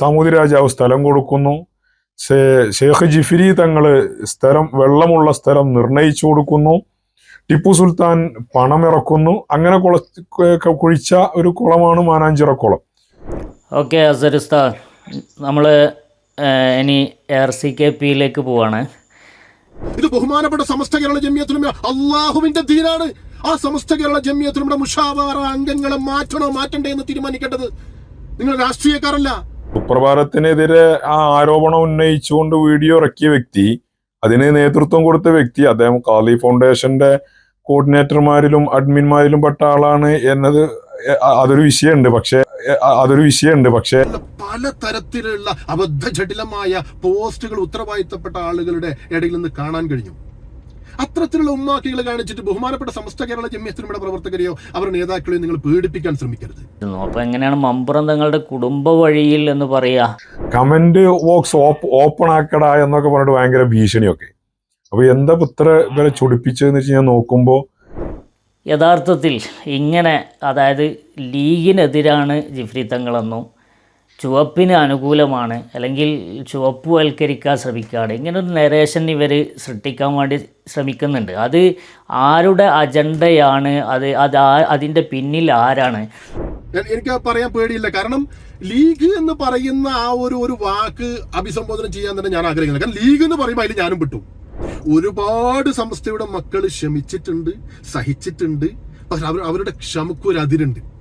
സാമൂതി രാജാവ് സ്ഥലം കൊടുക്കുന്നു. ഷേഖ് ജിഫിരി തങ്ങൾ സ്ഥലം വെള്ളമുള്ള സ്ഥലം നിർണയിച്ചു കൊടുക്കുന്നു. ടിപ്പു സുൽത്താൻ പണമിറക്കുന്നു അങ്ങനെ കുള കുഴിച്ച ഒരു കുളമാണ് മാനാഞ്ചിറ കുളം ഓക്കെ അസർ ഉസ്താദ്. നമ്മൾ ഇനി ആർ സി കെ പിയിലേക്ക് പോവാണ്. ഇത് ബഹുമാനപ്പെട്ട സമസ്ത കേരള ജമ്യത്തിലും അള്ളാഹുവിന്റെ ദീനാണ്. ആ സമസ്ത കേരള ജമിയത്തിലും മുഷാവാറ അംഗങ്ങളെ മാറ്റണോ മാറ്റണ്ടേ എന്ന് തീരുമാനിക്കേണ്ടത് നിങ്ങൾ രാഷ്ട്രീയക്കാരല്ല. സുപ്രഭാതത്തിനെതിരെ ആ ആരോപണം ഉന്നയിച്ചുകൊണ്ട് വീഡിയോ ഇറക്കിയ വ്യക്തി അതിന് നേതൃത്വം കൊടുത്ത വ്യക്തി അദ്ദേഹം കാലി ഫൗണ്ടേഷന്റെ കോർഡിനേറ്റർമാരിലും അഡ്മിന്മാരിലും പെട്ട ആളാണ് എന്നത് അതൊരു വിഷയമുണ്ട്. പക്ഷേ അതൊരു വിഷയമുണ്ട്. പക്ഷേ പല തരത്തിലുള്ള അബദ്ധ ജടിലമായ പോസ്റ്റുകൾ ഉത്തരവാദിത്തപ്പെട്ട ആളുകളുടെ ഇടയിൽ നിന്ന് കാണാൻ കഴിഞ്ഞു. അത്തരത്തിലുള്ള ഉമ്മാക്കികൾ കാണിച്ചിട്ട് ബഹുമാനപ്പെട്ട സമസ്ത കേരള ജമ്യത്തിനുടെ പ്രവർത്തകരെയോ അവരുടെ നേതാക്കളെയോ നിങ്ങൾ പീഡിപ്പിക്കാൻ ശ്രമിക്കരുത്. അപ്പൊ എങ്ങനെയാണ് മമ്പുറം തങ്ങളുടെ കുടുംബ വഴിയിൽ എന്ന് പറയാ? കമന്റ് ബോക്സ് ഓപ്പൺ ആക്കടാ എന്നൊക്കെ പറഞ്ഞിട്ട് ഭയങ്കര ഭീഷണിയൊക്കെ. അപ്പൊ എന്താ ഇത്ര ഇവരെ ചൊടിപ്പിച്ചതെന്ന് വെച്ച് ഞാൻ നോക്കുമ്പോൾ യഥാർത്ഥത്തിൽ ഇങ്ങനെ അതായത് ലീഗിനെതിരാണ് ജിഫ്രി തങ്ങളെന്നും ചുവപ്പിന് അനുകൂലമാണ്. അല്ലെങ്കിൽ ചുവപ്പുവൽക്കരിക്കാൻ ശ്രമിക്കുകയാണ്. ഇങ്ങനൊരു നരേഷൻ ഇവർ സൃഷ്ടിക്കാൻ വേണ്ടി ശ്രമിക്കുന്നുണ്ട്. അത് ആരുടെ അജണ്ടയാണ് അത് അത് അതിന്റെ പിന്നിൽ ആരാണ്? എനിക്ക് പറയാൻ പേടിയില്ല. കാരണം ലീഗ് എന്ന് പറയുന്ന ആ ഒരു ഒരു വാക്ക് അഭിസംബോധന ചെയ്യാൻ തന്നെ ഞാൻ ആഗ്രഹിക്കുന്നത് കാരണം ലീഗ് എന്ന് പറയുമ്പോൾ അതിൽ ഞാനും വിട്ടു ഒരുപാട് സംസ്ഥയുടെ മക്കൾ ക്ഷമിച്ചിട്ടുണ്ട് സഹിച്ചിട്ടുണ്ട്. പക്ഷെ അവർ അവരുടെ ക്ഷമക്കൊരതിരുണ്ട്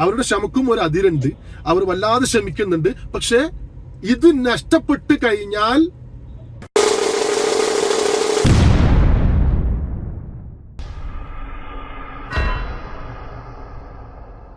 അവരുടെ ശമക്കും ഒരു അതിരുണ്ട്. അവർ വല്ലാതെ ശ്രമിക്കുന്നുണ്ട് പക്ഷേ ഇത് നഷ്ടപ്പെട്ട് കഴിഞ്ഞാൽ